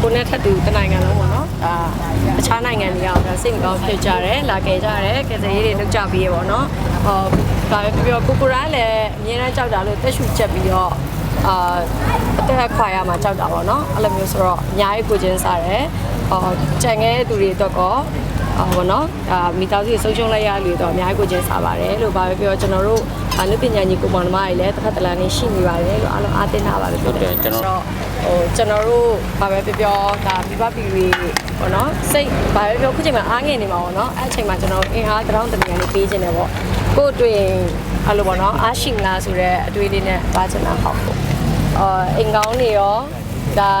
ကိုနဲ့ထပ်တူတစ်နိုင်ငံလုံးပေါ့နော်ဒါတခြားနိုင်ငံတွေကဒါစိတ်မကောင်းဖြစ်ကြတယ်လာခဲ့ကြတယ်ကယ်ဆယ်ရေးတွေလုပ်ကြပြီးရပေါ့နော်ဟောဒါပဲပြောပြောကိုကိုရိုင်းလည်းအများအားကြောက်တာလို့တက်ရှူချက်ပြီးတော့အာအသက်ခွာရမှာကြောက်တာပေါ့နော်အဲ့လိုမျိုးဆိုတော့အများကြီးကိုချင်းစားတယ်ဟောကြံခဲ့တဲ့သူတွေအတွက်ကောအော်ဘောနော်ဒါမိသားစုဆုံးရှုံးလိုက်ရလို့တော့အများကြီးကိုချင်းစားပါတယ်လို့ဘာပဲပြောကျွန်တော်တို့အနုပညာညီကိုမောင်နှမတွေလည်းတစ်ခါတလန်းနေရှိနေပါတယ်လို့အားလုံးအားတင်ထားပါလို့ပြောတယ်ကျွန်တော် ဟိုကျွန်တော်တို့ဘာပဲပြောပြောဒါမိဘပြည်တွေပေါ့နော်စိတ်ဘာပဲပြောခုချိန်မှာအားငယ်နေမှာပေါ့နော်အဲ့အချိန်မှာကျွန်တော်အင်အားတစ်တောင်းတစ်မြန်လေးပေးခြင်းတယ်ပေါ့ကို့အတွင်အဲ့လိုပေါ့နော်အားရှိမလားဆိုတော့အတွေ့အလေးနဲ့ပါချင်တာဟုတ်ပေါ့အာအင်ကောင်းနေရောဒါ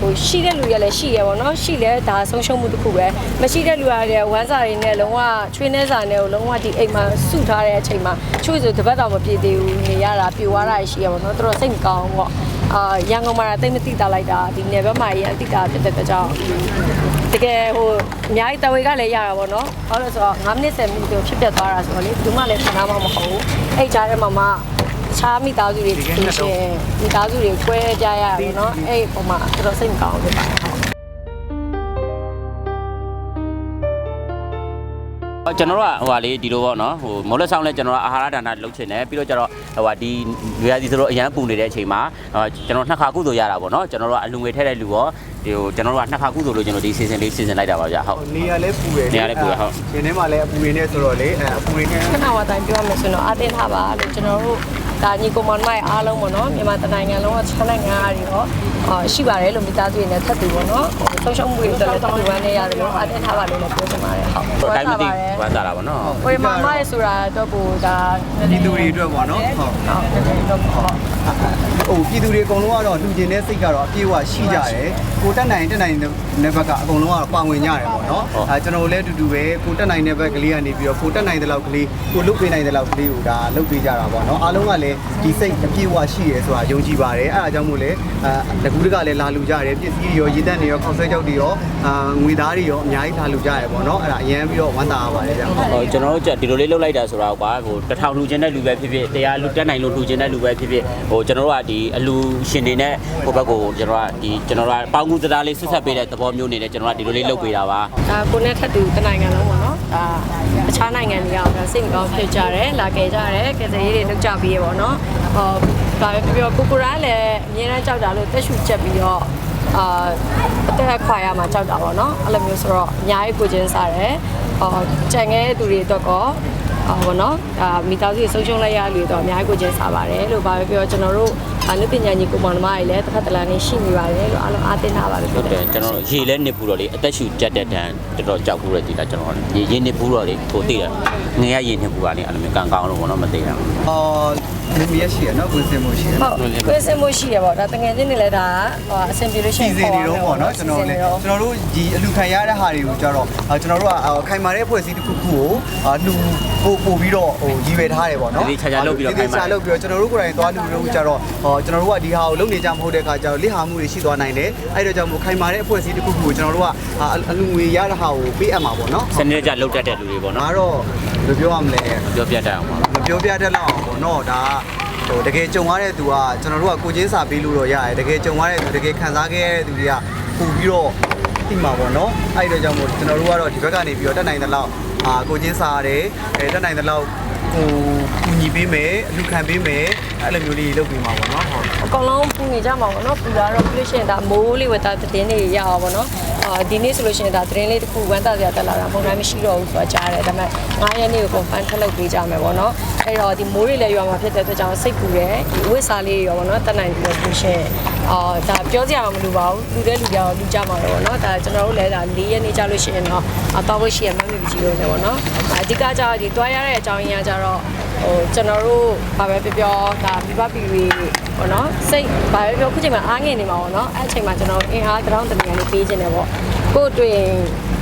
ဟိုရှိတဲ့လူရလည်းရှိရပေါ့နော်ရှိလဲဒါဆုံးရှုံးမှုတစ်ခုပဲမရှိတဲ့လူရလည်းဝမ်းစာတွေနဲ့လုံးဝချွေးနှဲစာနဲ့ကိုလုံးဝဒီအိမ်မှာစုထားတဲ့အချိန်မှာချွေးဆိုတပတ်တောင်မပြည့်သေးဘူးနေရတာပြိုသွားတာရှိရပေါ့နော်သူတို့စိတ်မကောင်းဘူးပေါ့ အာရန်ကုန်မှာတိတ်မသိတာလိုက်တာဒီနယ်ဘက်မှာရန်သိတာဖြစ်တဲ့အတွက်ကြောင့်တကယ်ဟိုအများကြီးတဝေကလည်းရတာပေါ့နော်ဘာလို့လဲဆိုတော့9မိနစ်10မိနစ်ဖြစ်ပြတ်သွားတာဆိုတော့လေဘူးမှလည်းခဏမှမဟုတ်ဘူးအဲ့ကြားထဲမှာမှခြားမိသားစုတွေဖြစ်ရှင်မိသားစုတွေကွဲကြရတာပေါ့နော်အဲ့ပုံမှာတော်တော်စိတ်မကောင်းဘူးဖြစ်ပါတယ် ကျွန်တော်တို့ကဟိုဟာလေးဒီလိုပေါ့နော်ဟိုမော်လက်ဆောင်လဲကျွန်တော်တို့အာဟာရဒါနလုပ်ချင်တယ်ပြီးတော့ကျတော့ဟိုဟာဒီရွေရာသီဆိုတော့အရန်ပူနေတဲ့အချိန်မှာဟိုကျွန်တော်နှစ်ခါကုသိုလ်ရတာပေါ့နော်ကျွန်တော်တို့ကအလူငွေထည့်တဲ့လူရောဒီဟိုကျွန်တော်တို့ကနှစ်ခါကုသိုလ်လို့ကျွန်တော်ဒီစီစဉ်လေးစီစဉ်လိုက်တာပါဗျဟုတ်နေရလဲပူတယ်နေရာလဲပူတယ်ဟုတ်ရှင်ထဲမှာလည်းအပူရင်းနဲ့ဆိုတော့လေအဲအပူရင်းနဲ့ခဏဝတိုင်းပြောရမယ်ဆိုတော့အတင်းထားပါလို့ကျွန်တော်တို့ ဒါညီကိုမောင်မိုင်အားလုံးပေါ့နော်မြန်မာတိုင်းနိုင်ငံလုံးကခြားနိုင်ငံအားတွေရောအာရှိပါတယ်လို့မိသားစုတွေနဲ့ထပ်တူပေါ့နော်ဆုံးရှုံးမှုတွေအတွက်လည်းထပ်တူဝမ်းနေရတယ်လို့အတင်းထားပါလို့လည်းပြောချင်ပါတယ်ဟုတ်ဟိုတိုင်းမသိဝမ်းသာတာပေါ့နော်ကိုရီမာမရဲ့ဆိုတာတော့ကိုဒါပြည်သူတွေအတွက်ပေါ့နော်ဟုတ်ဟုတ်တယ်တော့ဟုတ်ဟိုပြည်သူတွေအကုန်လုံးကတော့လူကျင်တဲ့စိတ်ကတော့အပြည့်အဝရှိကြတယ်ကိုတက်နိုင်တက်နိုင်တဲ့ဘက်ကအကုန်လုံးကတော့ပါဝင်ကြရတယ်ပေါ့နော်အဲကျွန်တော်လည်းအတူတူပဲကိုတက်နိုင်တဲ့ဘက်ကလေးကနေပြီးတော့ကိုတက်နိုင်တဲ့လောက်ကလေးကိုလုတ်ပေးနိုင်တဲ့လောက်ကလေးကိုဒါလုတ်ပေးကြတာပေါ့နော်အားလုံးကလည်းဒီစိတ်အပြည့်အဝရှိရဲဆိုတာယုံကြည်ပါတယ်အဲအားကြောင့်မို့လဲအဲတကူးတကလည်းလာလူကြတယ်ပစ္စည်းတွေရောရည်တက်တွေရောခောက်ဆွဲကြောက်တွေရောအာငွေသားတွေရောအများကြီးလာလူကြရဲပေါ့နော်အဲ့ဒါအရင်ပြီးတော့ဝမ်းသာရပါတယ်ဗျာဟိုကျွန်တော်တို့ကဒီလိုလေးလုပ်လိုက်တာဆိုတော့ကွာဟိုတစ်ထောင်လူချင်းတဲ့လူပဲဖြစ်ဖြစ်တရားလူတက်နိုင်လို့လူချင်းတဲ့လူပဲဖြစ်ဖြစ်ဟိုကျွန်တော်တို့ကဒီအလူရှင်တွေနဲ့ဟိုဘက်ကိုကျွန်တော်ကဒီကျွန်တော်တို့ကပေါင်းကူတရားလေးဆွတ်ဆက်ပေးတဲ့သဘောမျိုးနေနဲ့ကျွန်တော်ကဒီလိုလေးလုပ်ပေးတာပါဒါကိုနဲ့ထပ်တူတစ်နိုင်ငံလုံးပေါ့နော် ဒါတခြားနိုင်ငံတွေကဒါစိတ်မကောင်းဖြစ်ကြတယ်လာခဲ့ကြတယ်ကယ်ဆယ်ရေးတွေလုပ်ကြပြီးရပေါ့နော်ဟောဒါပဲပြောပြောကိုကိုရိုင်းလည်းအများအားကြောက်တာလို့တက်ရှူချက်ပြီးတော့အာအသက်ခွာရမှာကြောက်တာပေါ့နော်အဲ့လိုမျိုးဆိုတော့အများကြီးကိုချင်းစားတယ်ဟောကြံခဲ့တဲ့သူတွေအတွက်ကော အော်ဘောနော်အာမိသားစုတွေဆုံးရှုံးလိုက်ရလို့တော့အများကြီးကိုချင်းစားပါတယ်လို့ဘာပဲပြောကျွန်တော်တို့အနုပညာညီကိုမောင်နှမတွေလည်းတစ်ခါတလန်းနေရှိနေပါတယ်လို့အားလုံးအားတင်ထားပါလို့ဟုပြောတ်တတယ်ယ်ကျွန်တော်တို့ရေလဲနစ်ဘူးတော့လေအသက်ရှူကြက်တဲ့တန်းတော်တော်ကြောက်ဘူးရကြည်တာကျွန်တော်ရေရေနစ်ဘူးတော့လေကိုသိတယ်ငယ်ရရေနစ်ဘူးပါလေအဲ့လိုမျိုးကန်ကောင်းလို့ဘောနော်မသိတာအော် မမရရှိရနော်ကိုစင်မို့ရှိရဟုတ်ကွေးစင်မှုရှိရပေါ့ဒါတငယ်ချင်းတွေလည်းဒါဟိုအဆင်ပြေလို့ရှိစီရင်စဉ်နေတော့ပေါ့နော်ကျွန်တော်လည်းကျွန်တော်တို့ဒီအလူခံရတဲ့ဟာတွေကိုကြတော့ကျွန်တော်တို့ကခိုင်မာတဲ့ဖွဲ့စည်းတစ်ခုခုကိုလူပို့ပို့ပြီးတော့ဟိုရည်ရွယ်ထားတယ်ပေါ့နော်ဒီချာလုပ်ပြီးတော့ကျွန်တော်တို့ကိုယ်တိုင်သွားလူလို့ကြတော့ဟောကျွန်တော်တို့ကဒီဟာကိုလုပ်နေကြမဟုတ်တဲ့အခါကျတော့လိဟာမှုတွေရှိသွားနိုင်တယ်အဲ့တော့ကြောင့်မို့ခိုင်မာတဲ့အဖွဲ့အစည်းတစ်ခုခုကိုကျွန်တော်တို့ကအလူငွေရတဲ့ဟာကိုပေးအပ်မှာပေါ့နော်စနေကြလောက်တတ်တဲ့လူတွေပေါ့ငါနော်တော့ဘယ်လိုပြောရမလဲပြောပြတတ်အောင်ပါမ ပြောပြတတ်လောက်အောင်ပေါ့နော်ဒါဟိုတကယ်ကြုံရတဲ့သူကကျွန်တော်တို့ကကိုချင်းစာပေးလို့တော့ရတယ်တကယ်ကြုံရတဲ့သူတကယ်ခံစားခဲ့ရတဲ့သူတွေကပို့ပြီးတော့သိမှာပေါ့နော်အဲ့ဒီတော့ကြောင့်မို့ကျွန်တော်တို့ကတော့ဒီဘက်ကနေပြီးတော့တက်နိုင်တဲ့လောက်အာကိုချင်းစာရတယ်အဲတက်နိုင်တဲ့လောက်ကိုကူညီပေးမယ်အလူခံပေးမယ် အဲ့လိုမျိုးလေးလုပ်ပေးမှာပေါ့နော်ဟုတ်အကောင်လုံးပူနေကြမှာပေါ့နော်ပူလာတော့ပြီးလို့ရှိရင်ဒါမိုးလေးဝတ်သားသတင်းတွေရအောင်ပေါ့နော်အာဒီနေ့ဆိုလို့ရှိရင်ဒါသတင်းလေးတစ်ခုဝမ်းသာစရာတက်လာတာပုံတိုင်းမရှိတော့ဘူးဆိုတာကြားတယ်ဒါပေမဲ့9ရက်နေ့ကို confirm ထပ်လုပ်ပေးကြမယ်ပေါ့နော်အဲ့တော့ဒီမိုးတွေလည်းရွာမှာဖြစ်တဲ့အတွက်ကြောင့်စိတ်ပူတယ်ဒီဝိစာလေးရောပေါ့နော်တက်နိုင်ပြီးတော့ပြီးရှင် အာဒါပြောစရာမလိုပါဘူးလူတဲ့လူကြောင်လူကြမှာတော့ပေါ့နော်ဒါကျွန်တော်တို့လည်းဒါ၄ရက်နေ့ကြာလို့ရှိရင်တော့အတော့လို့ရှိရင်မမေကြီးလို့လည်းပေါ့နော်အဓိကကြတော့ဒီတွားရတဲ့အကြောင်းရင်းကကြတော့ဟိုကျွန်တော်တို့ဘာပဲပြောပြောဒါမိဘပြည်တွေပေါ့နော်စိတ်ဘာပဲပြောခုချိန်မှာအားငယ်နေမှာပေါ့နော်အဲ့အချိန်မှာကျွန်တော်အင်အားတစ်တောင်းတစ်မြန်လေးပေးခြင်းတယ်ပေါ့ကို့အတွင်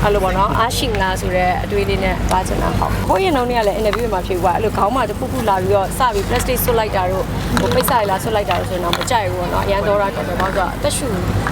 အဲ့လိုပေါ့နော်အားရှိမလားဆိုတော့အတွေ့အလေးနဲ့ပါချင်တာဟုတ်ဟိုရင်တော့နေ့ကလည်း interview မှာဖြေ qua အဲ့လိုခေါင်းမှာတစ်ခုခုလာပြီးတော့စပြီး plastic ဆွတ်လိုက်တာတို့ဟိုပိတ်စာရည်လာဆွတ်လိုက်တာတို့ဆိုရင်တော့မကြိုက်ဘူးပေါ့နော်အရန်တော့တာတော်တော်ကောင်းဆိုတော့အသက်ရှူ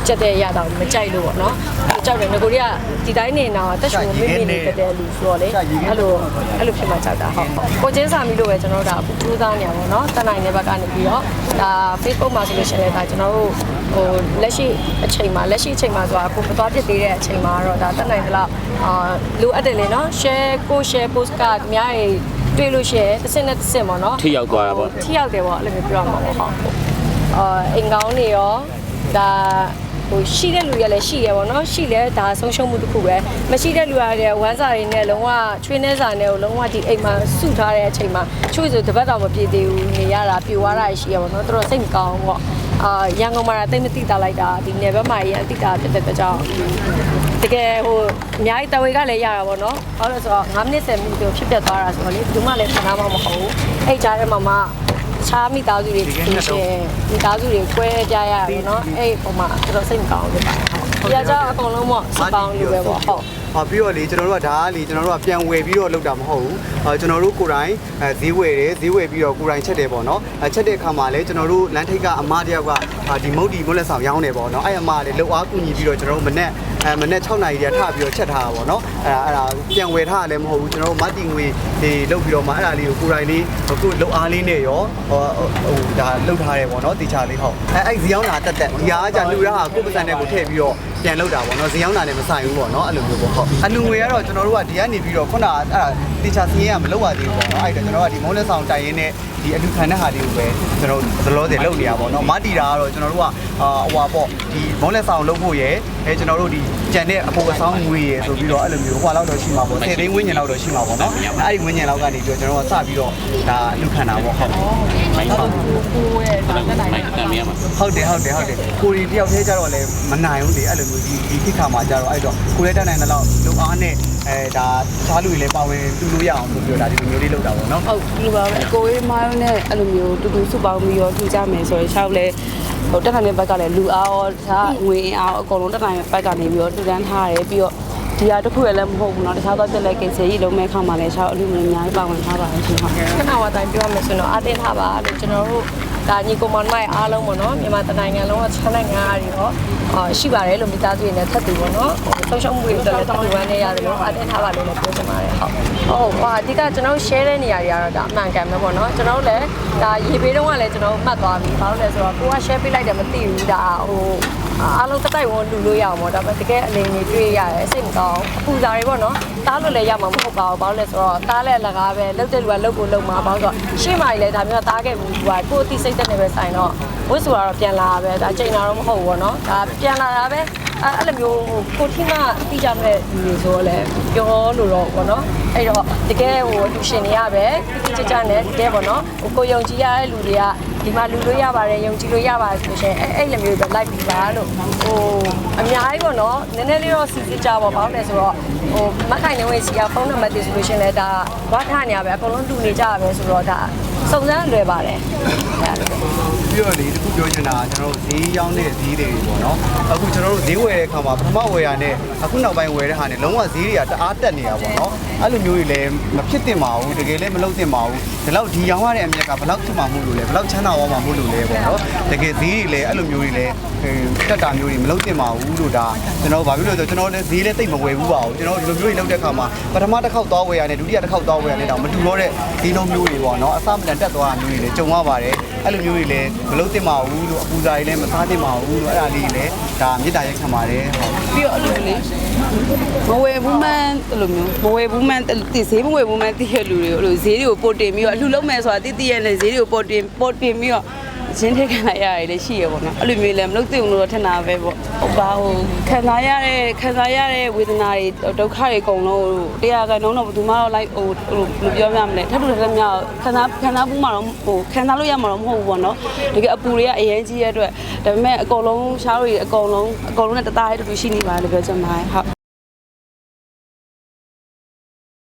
ချက်တဲ့ရတာမကြိုက်လို့ပေါ့နော်အဲ့ကြောက်တယ်ငကိုရီးကဒီတိုင်းနေတော့အသက်ရှူမမိမိနေတဲ့လူဆိုတော့လေအဲ့လိုအဲ့လိုဖြစ်မှကြောက်တာဟုတ်ကိုချင်းစာမီလို့ပဲကျွန်တော်တို့ဒါအခုကြိုးစားနေရပါတော့နော်တန်နိုင်တဲ့ဘက်ကနေပြီးတော့ဒါ Facebook မှာဆိုလို့ရှိရင်လည်းဒါကျွန်တော်တို့ဟိုလက်ရှိအချိန်မှာလက်ရှိအချိန်မှာဆိုတာကိုမသွားဖြစ်သေးတဲ့အချိန်မှာတော့ဒါတက်နိုင်သလောက်အာလိုအပ်တယ်လေနော် share ကို share post ကအများကြီးတွေ့လို့ရှိရင်တစ်စက်နဲ့တစ်စက်ပေါ့နော်ထိရောက်သွားတာပေါ့ထိရောက်တယ်ပေါ့အဲ့လိုမျိုးပြောရမှာပေါ့ဟုတ်အာအင်ကောင်းနေရောဒါဟိုရှိတဲ့လူရလည်းရှိရပေါ့နော်ရှိလဲဒါဆုံးရှုံးမှုတစ်ခုပဲမရှိတဲ့လူရလည်းဝမ်းစာတွေနဲ့လုံးဝချွေးနှဲစာနဲ့ကိုလုံးဝဒီအိမ်မှာစုထားတဲ့အချိန်မှာချို့ဆိုတပတ်တောင်မပြည့်သေးဘူးနေရတာပြိုသွားတာရှိရပေါ့နော်တော်တော်စိတ်မကောင်းဘူးပေါ့ အာရန်ကုန်မှာတိတ်မတိတာလိုက်တာဒီနယ်ဘက်မှာရန်တိတာဖြစ်တဲ့အတွက်ကြောင့်တကယ်ဟိုအများကြီးတဝေကလည်းရတာပေါ့နော်ဟုတ်လို့ဆိုတော့9မိနစ်10မိနစ်တော့ဖြစ်ပြသွားတာဆိုတော့လေဘူးမှလည်းခံစားမှမဟုတ်ဘူးအဲ့ကြားထဲမှာမှခြားမိသားစုတွေဖြစ်ရှင်မိသားစုတွေကွဲကြရရပေါ့နော်အဲ့ပုံမှာတော်တော်စိတ်မကောင်းဘူးဖြစ်ပါတယ်ဟုတ်ဒီကကြောင့်အကုန်လုံးပေါ့စပောင်းလူပဲပေါ့ဟုတ် ဟောပြီးတော့လေကျွန်တော်တို့ကဒါကလေကျွန်တော်တို့ကပြန်ဝယ်ပြီးတော့လုပ်တာမဟုတ်ဘူးအဲကျွန်တော်တို့ကိုယ်တိုင်အဲဈေးဝယ်တယ်ဈေးဝယ်ပြီးတော့ကိုယ်တိုင်ချက်တယ်ပေါ့နော်အဲချက်တဲ့အခါမှာလေကျွန်တော်တို့လမ်းထိပ်ကအမတယောက်ကအာဒီမုတ်ဒီမုတ်လက်ဆောင်ရောင်းတယ်ပေါ့နော်အဲ့အမလေလှုပ်အားကူညီပြီးတော့ကျွန်တော်တို့မနေ့အဲမနေ့6နာရီတည်းထပြီးတော့ချက်ထားတာပေါ့နော်အဲ့ဒါအဲ့ဒါပြန်ဝယ်ထားရလည်းမဟုတ်ဘူးကျွန်တော်တို့မတ်တီငွေဒီလှုပ်ပြီးတော့မှအဲ့ဒါလေးကိုကိုယ်တိုင်လေးအခုလှုပ်အားလေးနဲ့ရောဟိုဟိုဒါလှုပ်ထားတယ်ပေါ့နော်တေချာလေးဟုတ်အဲအဲ့ဈေးရောင်းတာတက်တက်ဒီဟာကကြာလူရဟာကိုယ်ပစံနဲ့ကိုထည့်ပြီးတော့ ပြန်လှုပ်တာပေါ့နော်ဈေးရောင်းတာနဲ့မဆိုင်ဘူးပေါ့နော်အဲ့လိုမျိုးပေါ့ဟုတ်အလူငွေကတော့ကျွန်တော်တို့ကဒီကနေပြီးတော့ခုနကအဲ့ဒါ တေချာစီးရင်ကမလှုပ်ရသေးဘူးပေါ့နော်အဲ့ဒါကျွန်တော်ကဒီမုန်းလက်ဆောင်တိုင်ရင်းနဲ့ဒီအလူခံတဲ့ဟာလေးကိုပဲကျွန်တော်သလောစင်လုပ်နေရပါတော့မတီတာကတော့ကျွန်တော်တို့ကအာဟိုပါပေါ့ဒီမုန်းလက်ဆောင်လုပ်ဖို့ရယ်အဲကျွန်တော်တို့ဒီကြံတဲ့အပေါ်အဆောင်ငွေရယ်ဆိုပြီးတော့အဲ့လိုမျိုးဟိုလောက်တော့ရှိမှာပေါ့10သိန်းဝန်းကျင်လောက်တော့ရှိမှာပေါ့နော်အဲ့ဒီဝန်းကျင်လောက်ကနေပြီးတော့ကျွန်တော်ကစပြီးတော့ဒါလူခံတာပေါ့ဟုတ်မိုင်းပါကိုရဲ့ဒါတက်နိုင်မိုင်းတမ်းမြရမှာဟုတ်တယ်ဟုတ်တယ်ဟုတ်တယ်ကိုရီတယောက်တည်းကြတော့လည်းမနိုင်ဘူးလေအဲ့လိုမျိုးဒီဒီခိခါမှာကြတော့အဲ့တော့ကိုလည်းတတ်နိုင်တဲ့လောက်လုံအားနဲ့ အဲဒါသားလူတွေလည်းပါဝင်တူလို့ရအောင်ဆိုပြီးတော့ဒါဒီလိုမျိုးလေးလုပ်တာပေါ့နော် ဟုတ်ဒီလိုပါပဲအကိုရေးမိုင်းနဲ့အဲ့လိုမျိုးတူတူစုပေါင်းပြီးတော့ထူကြမယ်ဆိုရင်ရှောက်လဲဟိုတက်နိုင်တဲ့ဘက်ကလည်းလူအားရောဒါငွေအားရောအကုန်လုံးတက်နိုင်တဲ့ဘက်ကနေပြီးတော့တူတန်းထားတယ်ပြီးတော့ဒီဟာတစ်ခုလည်းမဟုတ်ဘူးเนาะတခြားသောပြက်လက်ကိစ္စကြီးလုံးမဲ့ခါမှလည်းရှောက်အလူမျိုးအများကြီးပါဝင်ထားပါတယ်ရှင်ဟုတ် ခဏဝတိုင်းပြောမယ်ဆိုတော့အတင်းထားပါလို့ကျွန်တော်တို့ ဒါညီကိုမောင်မိုင်အားလုံးပေါ့နော်မြန်မာတနိုင်ငံလုံးကချမ်းနိုင်ငံအားတွေရောအာရှိပါတယ်လို့မိသားစုတွေနဲ့ထပ်တူပေါ့နော်ဆုံးရှုံးမှုတွေအတွက်လည်းတူဝမ်းနေရတယ်လို့အတင်းထားပါလို့လည်းပြောချင်ပါတယ်ဟုတ်ဟုတ်ဟိုအဓိကကျွန်တော် share တဲ့နေရာတွေကတော့ဒါအမှန်ကန်ပဲပေါ့နော်ကျွန်တော်တို့လည်းဒါရေပေးတော့ကလည်းကျွန်တော်မှတ်သွားပြီဘာလို့လဲဆိုတော့ကိုက share ပေးလိုက်တယ်မသိဘူးဒါဟို အားလုံးတစ်တိုက်ဝန်လူလို့ရအောင်ပေါ့ဒါပေမဲ့တကယ်အလင်းကြီးတွေ့ရတယ်စိတ်မကောင်းအပူစာတွေပေါ့နော်တားလို့လည်းရမှာမဟုတ်ပါဘူးဘာလို့လဲဆိုတော့တားလည်းလကားပဲလုတ်တဲ့လူကလုတ်ကိုလုတ်မှာဘာလို့ဆိုတော့ရှေ့မှာလည်းဒါမျိုးတားခဲ့ဘူးသူကကိုယ်အသိစိတ်တက်နေပဲဆိုင်တော့ဝစ်ဆိုတာတော့ပြန်လာပဲဒါချိန်တာတော့မဟုတ်ဘူးပေါ့နော်ဒါပြန်လာတာပဲအဲ့အဲ့လိုမျိုးဟိုကိုထိမအတိကြမဲ့လူတွေဆိုတော့လည်းပြောလို့တော့ပေါ့နော်အဲ့တော့တကယ်ဟိုလူရှင်တွေကပဲတိတိကျကျနဲ့တကယ်ပေါ့နော်ဟိုကိုယုံကြည်ရတဲ့လူတွေက ဒီမှာလူလို့ရပါတယ်ယုံကြည်လို့ရပါတယ်ဆိုရှင်အဲ့အဲ့လိုမျိုးပဲလိုက်ပြီးပါလို့ဟိုအများကြီးပေါ့နော်နည်းနည်းလေးတော့စီစစ်ကြပါဘာလို့လဲဆိုတော့ဟိုမခိုင်နေဝင်စီကဖုန်းနံပါတ်တွေဆိုလို့ရှင်လဲဒါဝါထနေရပဲအကုန်လုံးတူနေကြရပဲဆိုတော့ဒါ စုံစမ်းလွယ်ပါတယ်အဲ့ဒါပြီးတော့လေတခုပြောချင်တာကကျွန်တော်တို့ဈေးရောင်းတဲ့ဈေးတွေပေါ့နော်အခုကျွန်တော်တို့ဈေးဝယ်တဲ့အခါမှာပထမဝယ်ရတဲ့အခုနောက်ပိုင်းဝယ်တဲ့ဟာနဲ့လုံးဝဈေးတွေကတအားတက်နေတာပေါ့နော်အဲ့လိုမျိုးတွေလည်းမဖြစ်သင့်ပါဘူးတကယ်လည်းမလုပ်သင့်ပါဘူးဒီလောက်ဒီရောင်းရတဲ့အမြက်ကဘယ်လောက်ဖြစ်မှာမို့လို့လဲဘယ်လောက်ချမ်းသာသွားမှာမို့လို့လဲပေါ့နော်တကယ်ဈေးတွေလည်းအဲ့လိုမျိုးတွေလည်းတက်တာမျိုးတွေမလုပ်သင့်ပါဘူးလို့ဒါကျွန်တော်ဘာဖြစ်လို့လဲဆိုတော့ကျွန်တော်လည်းဈေးလည်းတိတ်မဝယ်ဘူးပါဘူးကျွန်တော်ဒီလိုမျိုးတွေလုပ်တဲ့အခါမှာပထမတစ်ခေါက်သွားဝယ်ရတယ်ဒုတိယတစ်ခေါက်သွားဝယ်ရတယ်တော့မတူတော့တဲ့ဈေးနှုန်းမျိုးတွေပေါ့နော်အစမတန်တက်သွားတာမျိုးတွေလည်းကြုံရပါတယ်အဲ့လိုမျိုးတွေလည်းမလုပ်သင့်ပါဘူးလို့အပူစာတွေလည်းမစားသင့်ပါဘူးလို့အဲ့ဒါလေးတွေလည်းဒါမေတ္တာရက်ခံပါတယ်ဟုတ်ပြီးတော့အဲ့လိုလေမဝယ်ဘူးမှန်းအဲ့လိုမျိုးမဝယ်ဘူးမှန်းတည်ဈေးမဝယ်ဘူးမှန်းတည်ရလူတွေကိုအဲ့လိုဈေးတွေကိုပို့တင်ပြီးတော့အလှလုံးမယ်ဆိုတာတည်တည်ရလေဈေးတွေကိုပို့တင်ပို့တင်ပြီးတော့ အချင်းထိတ်ခံလိုက်ရတယ်လေရှိရပေါ့နော်အဲ့လိုမျိုးလည်းမလုပ်သင့်ဘူးလို့ထင်တာပဲပေါ့ဟုတ်ပါဟိုခံစားရတဲ့ခံစားရတဲ့ဝေဒနာတွေဒုက္ခတွေအကုန်လုံးတရားကနှုံးတော့ဘယ်သူမှတော့လိုက်ဟိုဟိုမပြောပြမလဲထပ်တူထပ်မြောက်ခံစားခံစားမှုမှတော့ဟိုခံစားလို့ရမှာတော့မဟုတ်ဘူးပေါ့နော်တကယ်အပူတွေကအရင်ကြီးရဲ့အတွက်ဒါပေမဲ့အကုန်လုံးရှားတွေအကုန်လုံးအကုန်လုံးနဲ့တသားတည်းတူတူရှိနေပါလို့ပြောချင်ပါတယ်ဟုတ်